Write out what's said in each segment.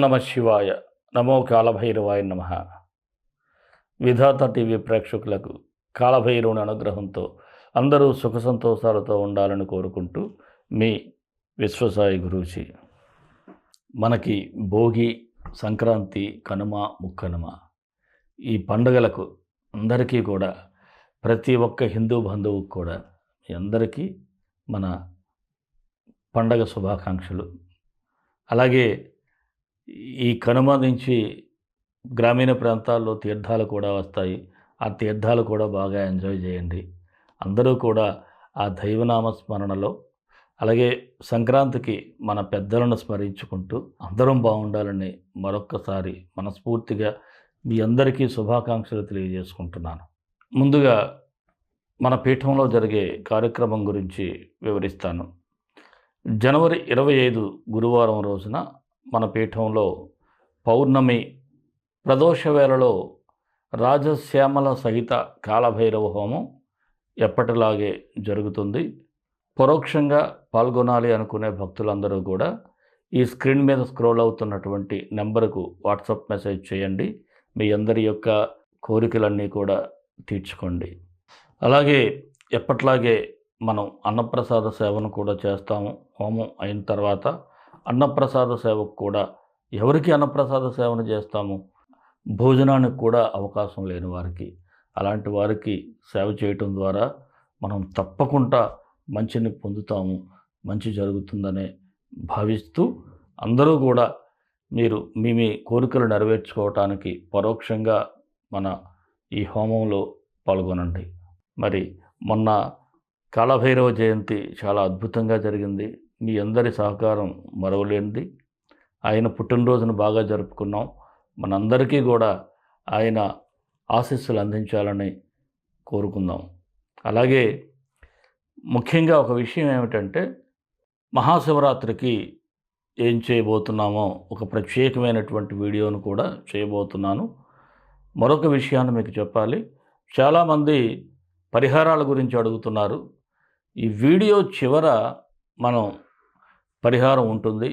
నమ శివాయ. నమో కాలభైరవాయ నమ. విధాత టీవీ ప్రేక్షకులకు కాలభైరవుని అనుగ్రహంతో అందరూ సుఖ సంతోషాలతో ఉండాలని కోరుకుంటూ మీ విశ్వసాయి గురూజీ. మనకి భోగి సంక్రాంతి కనుమ ముక్కనుమ ఈ పండుగలకు అందరికీ కూడా ప్రతి ఒక్క హిందూ బంధువుకు కూడా మీ అందరికీ మన పండగ శుభాకాంక్షలు. అలాగే ఈ కనుమ నుంచి గ్రామీణ ప్రాంతాల్లో తీర్థాలు కూడా వస్తాయి. ఆ తీర్థాలు కూడా బాగా ఎంజాయ్ చేయండి. అందరూ కూడా ఆ దైవనామ స్మరణలో అలాగే సంక్రాంతికి మన పెద్దలను స్మరించుకుంటూ అందరం బాగుండాలని మరొక్కసారి మనస్ఫూర్తిగా మీ అందరికీ శుభాకాంక్షలు తెలియజేసుకుంటున్నాను. ముందుగా మన పీఠంలో జరిగే కార్యక్రమం గురించి వివరిస్తాను. జనవరి ఇరవై ఐదు గురువారం రోజున మన పీఠంలో పౌర్ణమి ప్రదోష వేళలో రాజశ్యామల సహిత కాలభైరవ హోమం ఎప్పటిలాగే జరుగుతుంది. పరోక్షంగా పాల్గొనాలి అనుకునే భక్తులందరూ కూడా ఈ స్క్రీన్ మీద స్క్రోల్ అవుతున్నటువంటి నెంబర్కు వాట్సాప్ మెసేజ్ చేయండి. మీ అందరి యొక్క కోరికలన్నీ కూడా తీర్చుకోండి. అలాగే ఎప్పట్లాగే మనం అన్నప్రసాద సేవను కూడా చేస్తాము. హోమం అయిన తర్వాత అన్నప్రసాద సేవకు కూడా ఎవరికి అన్నప్రసాద సేవను చేస్తాము? భోజనానికి కూడా అవకాశం లేని వారికి. అలాంటి వారికి సేవ చేయటం ద్వారా మనం తప్పకుండా మంచిని పొందుతాము మంచి జరుగుతుందనే భావిస్తూ అందరూ కూడా మీరు మీ మీ కోరికలు నెరవేర్చుకోవటానికి పరోక్షంగా మన ఈ హోమంలో పాల్గొనండి. మరి మొన్న కాళభైరవ జయంతి చాలా అద్భుతంగా జరిగింది. మీ అందరి సహకారం మరవలేనిది. ఆయన పుట్టినరోజును బాగా జరుపుకున్నాం. మనందరికీ కూడా ఆయన ఆశీస్సులు అందించాలని కోరుకుందాం. అలాగే ముఖ్యంగా ఒక విషయం ఏమిటంటే మహాశివరాత్రికి ఏం చేయబోతున్నామో ఒక ప్రత్యేకమైనటువంటి వీడియోను కూడా చేయబోతున్నాను. మరొక విషయాన్ని మీకు చెప్పాలి. చాలామంది పరిహారాల గురించి అడుగుతున్నారు. ఈ వీడియో చివర మనం పరిహారం ఉంటుంది.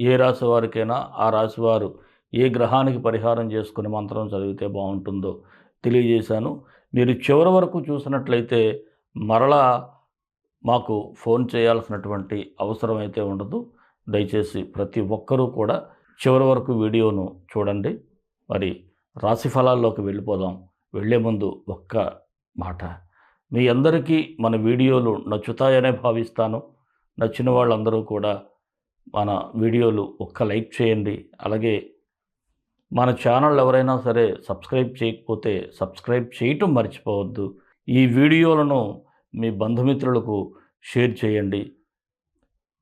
ఏ రాశి వారికైనా ఆ రాశి వారు ఏ గ్రహానికి పరిహారం చేసుకుని మంత్రం చదివితే బాగుంటుందో తెలియజేశాను. మీరు చివరి వరకు చూసినట్లయితే మరలా మాకు ఫోన్ చేయాల్సినటువంటి అవసరం అయితే ఉండదు. దయచేసి ప్రతి ఒక్కరూ కూడా చివరి వరకు వీడియోను చూడండి. మరి రాశి ఫలాల్లోకి వెళ్ళిపోదాం. వెళ్ళే ముందు ఒక్క మాట. మీ అందరికీ మన వీడియోలు నచ్చుతాయనే భావిస్తాను. నచ్చిన వాళ్ళందరూ కూడా మన వీడియోలు ఒక్క లైక్ చేయండి. అలాగే మన ఛానల్ ఎవరైనా సరే సబ్స్క్రైబ్ చేయకపోతే సబ్స్క్రైబ్ చేయటం మర్చిపోవద్దు. ఈ వీడియోలను మీ బంధుమిత్రులకు షేర్ చేయండి.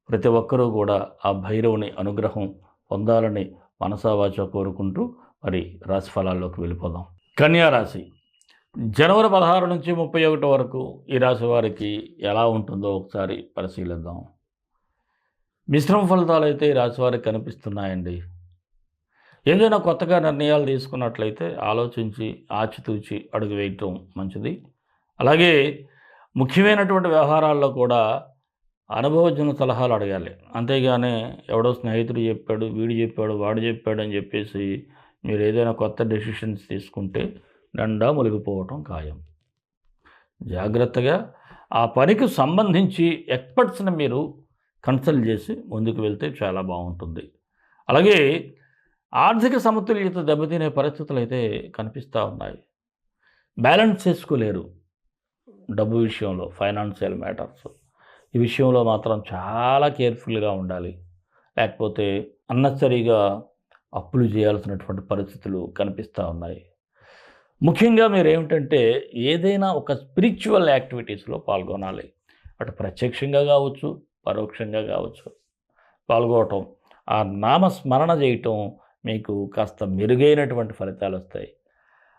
ప్రతి ఒక్కరూ కూడా ఆ భైరవుని అనుగ్రహం పొందాలని మనసావాచ కోరుకుంటూ మరి రాశి ఫలాల్లోకి వెళ్ళిపోదాం. కన్యా రాశి జనవరి పదహారు నుంచి ముప్పై ఒకటి వరకు ఈ రాశి వారికి ఎలా ఉంటుందో ఒకసారి పరిశీలిద్దాం. మిశ్రమ ఫలితాలు అయితే ఈ రాశి వారికి కనిపిస్తున్నాయండి. ఏదైనా కొత్తగా నిర్ణయాలు తీసుకున్నట్లయితే ఆలోచించి ఆచితూచి అడుగు వేయటం మంచిది. అలాగే ముఖ్యమైనటువంటి వ్యవహారాల్లో కూడా అనుభవజ్ఞ సలహాలు అడగాలి. అంతేగానే ఎవడో స్నేహితుడు చెప్పాడు వీడు చెప్పాడు వాడు చెప్పాడు అని చెప్పేసి మీరు ఏదైనా కొత్త డెసిషన్స్ తీసుకుంటే నిండా మునిగిపోవటం ఖాయం. జాగ్రత్తగా ఆ పనికి సంబంధించి ఎక్స్పర్ట్స్ని మీరు కన్సల్ట్ చేసి ముందుకు వెళ్తే చాలా బాగుంటుంది. అలాగే ఆర్థిక సమతుల్యత దెబ్బతినే పరిస్థితులు అయితే కనిపిస్తూ ఉన్నాయి. బ్యాలెన్స్ చేసుకోలేరు డబ్బు విషయంలో ఫైనాన్షియల్ మ్యాటర్స్. ఈ విషయంలో మాత్రం చాలా కేర్ఫుల్గా ఉండాలి. లేకపోతే అన్నెసరీగా అప్పులు చేయాల్సినటువంటి పరిస్థితులు కనిపిస్తూ ఉన్నాయి. ముఖ్యంగా మీరు ఏమిటంటే ఏదైనా ఒక స్పిరిచువల్ యాక్టివిటీస్లో పాల్గొనాలి. అటు ప్రత్యక్షంగా కావచ్చు పరోక్షంగా కావచ్చు పాల్గొనటం ఆ నామస్మరణ చేయటం మీకు కాస్త మెరుగైనటువంటి ఫలితాలు వస్తాయి.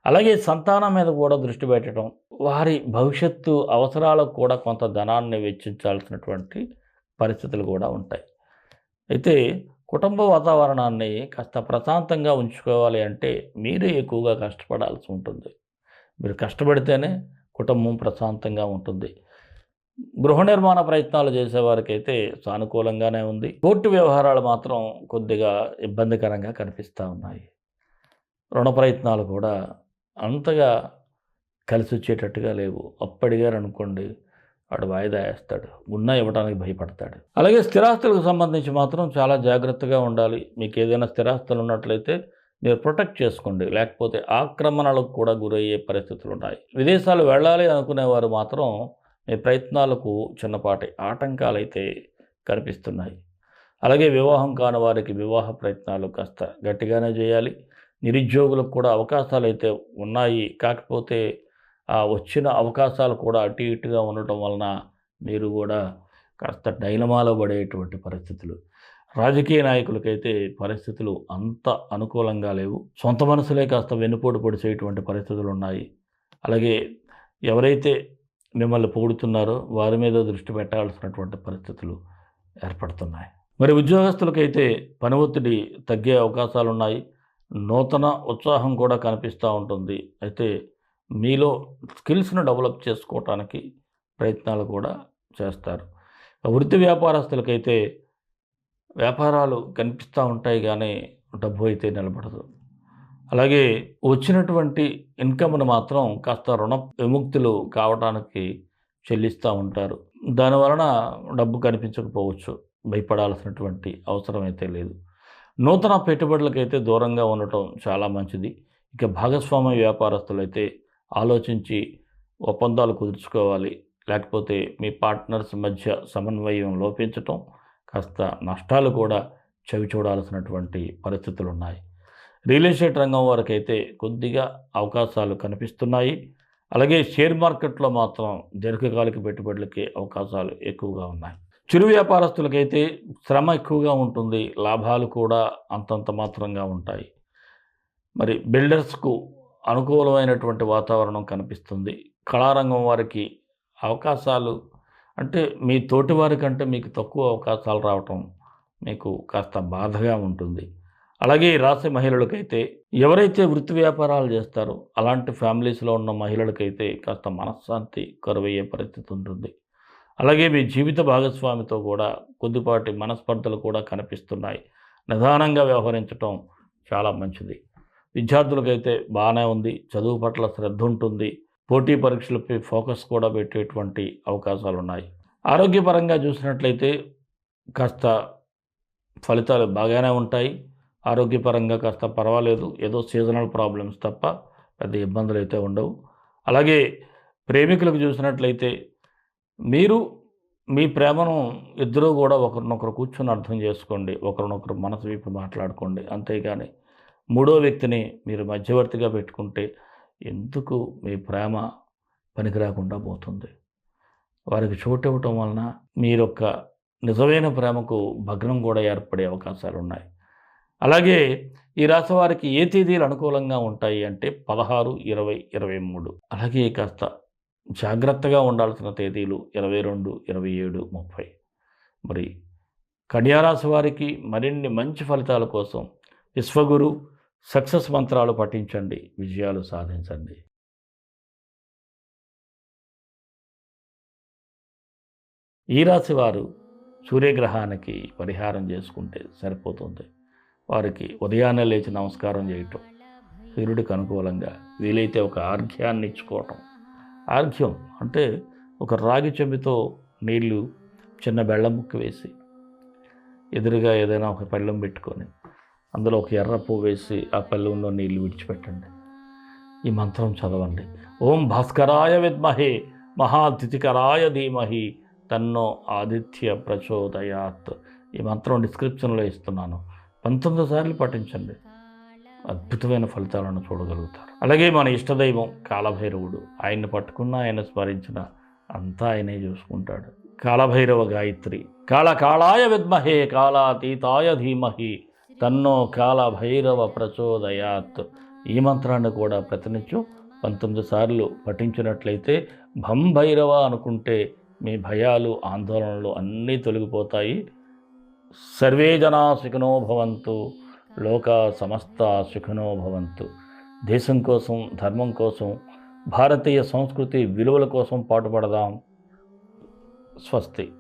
అలాగే సంతానం మీద కూడా దృష్టి పెట్టడం వారి భవిష్యత్తు అవసరాలకు కూడా కొంత ధనాన్ని వెచ్చించాల్సినటువంటి పరిస్థితులు కూడా ఉంటాయి. అయితే కుటుంబ వాతావరణాన్ని కాస్త ప్రశాంతంగా ఉంచుకోవాలి అంటే మీరే ఎక్కువగా కష్టపడాల్సి ఉంటుంది. మీరు కష్టపడితేనే కుటుంబం ప్రశాంతంగా ఉంటుంది. గృహ నిర్మాణ ప్రయత్నాలు చేసేవారికైతే సానుకూలంగానే ఉంది. కోర్టు వ్యవహారాలు మాత్రం కొద్దిగా ఇబ్బందికరంగా కనిపిస్తూ ఉన్నాయి. రుణ ప్రయత్నాలు కూడా అంతగా కలిసి వచ్చేటట్టుగా లేవు. అప్పటిగారు అనుకోండి వాడు వాయిదా వేస్తాడు. ఉన్నా ఇవ్వడానికి భయపడతాడు. అలాగే స్థిరాస్తులకు సంబంధించి మాత్రం చాలా జాగ్రత్తగా ఉండాలి. మీకు ఏదైనా స్థిరాస్తులు ఉన్నట్లయితే మీరు ప్రొటెక్ట్ చేసుకోండి. లేకపోతే ఆక్రమణలకు కూడా గురయ్యే పరిస్థితులు ఉన్నాయి. విదేశాలు వెళ్ళాలి అనుకునేవారు మాత్రం మీ ప్రయత్నాలకు చిన్నపాటి ఆటంకాలు అయితే కనిపిస్తున్నాయి. అలాగే వివాహం కాని వారికి వివాహ ప్రయత్నాలు కాస్త గట్టిగానే చేయాలి. నిరుద్యోగులకు కూడా అవకాశాలు అయితే ఉన్నాయి. కాకపోతే వచ్చిన అవకాశాలు కూడా అటు ఇటుగా ఉండటం వలన మీరు కూడా కాస్త డైలమాలో పడేటువంటి పరిస్థితులు. రాజకీయ నాయకులకైతే పరిస్థితులు అంత అనుకూలంగా లేవు. సొంత మనసులే కాస్త వెన్నుపోటు పొడిచేటువంటి పరిస్థితులు ఉన్నాయి. అలాగే ఎవరైతే మిమ్మల్ని పొగుడుతున్నారో వారి మీద దృష్టి పెట్టాల్సినటువంటి పరిస్థితులు ఏర్పడుతున్నాయి. మరి ఉద్యోగస్తులకైతే పని ఒత్తిడి తగ్గే అవకాశాలు ఉన్నాయి నూతన ఉత్సాహం కూడా కనిపిస్తూ ఉంటుంది. అయితే మీలో స్కిల్స్ను డెవలప్ చేసుకోవటానికి ప్రయత్నాలు కూడా చేస్తారు. వృత్తి వ్యాపారస్తులకైతే వ్యాపారాలు కనిపిస్తూ ఉంటాయి కానీ డబ్బు అయితే నిలబడదు. అలాగే వచ్చినటువంటి ఇన్కమ్ను మాత్రం కాస్త రుణ విముక్తులు కావడానికి చెల్లిస్తూ ఉంటారు. దానివలన డబ్బు కనిపించకపోవచ్చు. భయపడాల్సినటువంటి అవసరం అయితే లేదు. నూతన పెట్టుబడులకైతే దూరంగా ఉండటం చాలా మంచిది. ఇక భాగస్వామ్య వ్యాపారస్తులైతే ఆలోచించి ఒప్పందాలు కుదుర్చుకోవాలి. లేకపోతే మీ పార్ట్నర్స్ మధ్య సమన్వయం లోపించటం కాస్త నష్టాలు కూడా చవి చూడాల్సినటువంటి పరిస్థితులు ఉన్నాయి రియల్ ఎస్టేట్ రంగం వరకైతే కొద్దిగా అవకాశాలు కనిపిస్తున్నాయి. అలాగే షేర్ మార్కెట్లో మాత్రం దీర్ఘకాలిక పెట్టుబడులకి అవకాశాలు ఎక్కువగా ఉన్నాయి. చిరు వ్యాపారస్తులకైతే శ్రమ ఎక్కువగా ఉంటుంది. లాభాలు కూడా అంతంత మాత్రంగా ఉంటాయి. మరి బిల్డర్స్కు అనుకూలమైనటువంటి వాతావరణం కనిపిస్తుంది. కళారంగం వారికి అవకాశాలు అంటే మీ తోటి వారికంటే మీకు తక్కువ అవకాశాలు రావటం మీకు కాస్త బాధగా ఉంటుంది. అలాగే రాశి మహిళలకైతే ఎవరైతే వృత్తి వ్యాపారాలు చేస్తారో అలాంటి ఫ్యామిలీస్లో ఉన్న మహిళలకైతే కాస్త మనశ్శాంతి కరువయ్యే పరిస్థితి ఉంటుంది. అలాగే మీ జీవిత భాగస్వామితో కూడా కొద్దిపాటి మనస్పర్ధలు కూడా కనిపిస్తున్నాయి. నిదానంగా వ్యవహరించటం చాలా మంచిది. విద్యార్థులకైతే బాగానే ఉంది. చదువు పట్ల శ్రద్ధ ఉంటుంది. పోటీ పరీక్షలపై ఫోకస్ కూడా పెట్టేటువంటి అవకాశాలు ఉన్నాయి ఆరోగ్యపరంగా చూసినట్లయితే కాస్త ఫలితాలు బాగానే ఉంటాయి. ఆరోగ్యపరంగా కాస్త పర్వాలేదు. ఏదో సీజనల్ ప్రాబ్లమ్స్ తప్ప పెద్ద ఇబ్బందులు అయితే ఉండవు. అలాగే ప్రేమికులకు చూసినట్లయితే మీరు మీ ప్రేమను ఇద్దరూ కూడా ఒకరినొకరు కూర్చొని అర్థం చేసుకోండి. ఒకరినొకరు మనసు వైపు మాట్లాడుకోండి. అంతేగాని మూడో వ్యక్తిని మీరు మధ్యవర్తిగా పెట్టుకుంటే ఎందుకు మీ ప్రేమ పనికిరాకుండా పోతుంది? వారికి చోటు ఇవ్వటం వలన మీరొక్క నిజమైన ప్రేమకు భగ్నం కూడా ఏర్పడే అవకాశాలు ఉన్నాయి అలాగే ఈ రాశి వారికి ఏ తేదీలు అనుకూలంగా ఉంటాయి అంటే పదహారు ఇరవై ఇరవై మూడు. అలాగే కాస్త జాగ్రత్తగా ఉండాల్సిన తేదీలు ఇరవై రెండు ఇరవై ఏడు ముప్పై. మరి కన్యారాశి వారికి మరిన్ని మంచి ఫలితాల కోసం విశ్వగురు సక్సెస్ మంత్రాలు పఠించండి విజయాలు సాధించండి. ఈ రాశి వారు సూర్యగ్రహానికి పరిహారం చేసుకుంటే సరిపోతుంది. వారికి ఉదయాన్నే లేచి నమస్కారం చేయటం సూర్యుడికి అనుకూలంగా వీలైతే ఒక ఆర్ఘ్యాన్ని ఇచ్చుకోవటం. ఆర్ఘ్యం అంటే ఒక రాగి చెంబుతో నీళ్ళు చిన్న బెల్లం ముక్క వేసి ఎదురుగా ఏదైనా ఒక పళ్ళెం పెట్టుకొని అందులో ఒక ఎర్ర పువ్వు వేసి ఆ పళ్ళెంలో నీళ్ళు విడిచిపెట్టండి. ఈ మంత్రం చదవండి. ఓం భాస్కరాయ విద్మహే మహాతిథికరాయ ధీమహి తన్నో ఆదిత్య ప్రచోదయాత్. ఈ మంత్రం డిస్క్రిప్షన్లో ఇస్తున్నాను. పంతొమ్మిది సార్లు పఠించండి. అద్భుతమైన ఫలితాలను చూడగలుగుతారు. అలాగే మన ఇష్టదైవం కాలభైరవుడు ఆయన్ని పట్టుకున్న ఆయన స్మరించిన అంతా ఆయనే చూసుకుంటాడు. కాలభైరవ గాయత్రి కాల కాళాయ విద్మహే కాళాతీతాయ ధీమహి తన్నో కాల భైరవ ప్రచోదయాత్. ఈ మంత్రాన్ని కూడా ప్రతినిత్యం పంతొమ్మిది సార్లు పఠించినట్లయితే భం భైరవ అనుకుంటే మీ భయాలు ఆందోళనలు అన్నీ తొలగిపోతాయి. సర్వే జనా సుఖినో భవంతు లోక సమస్త సుఖినో భవంతు. దేశం కోసం ధర్మం కోసం భారతీయ సంస్కృతి విలువల కోసం పాటుపడదాం. స్వస్తి.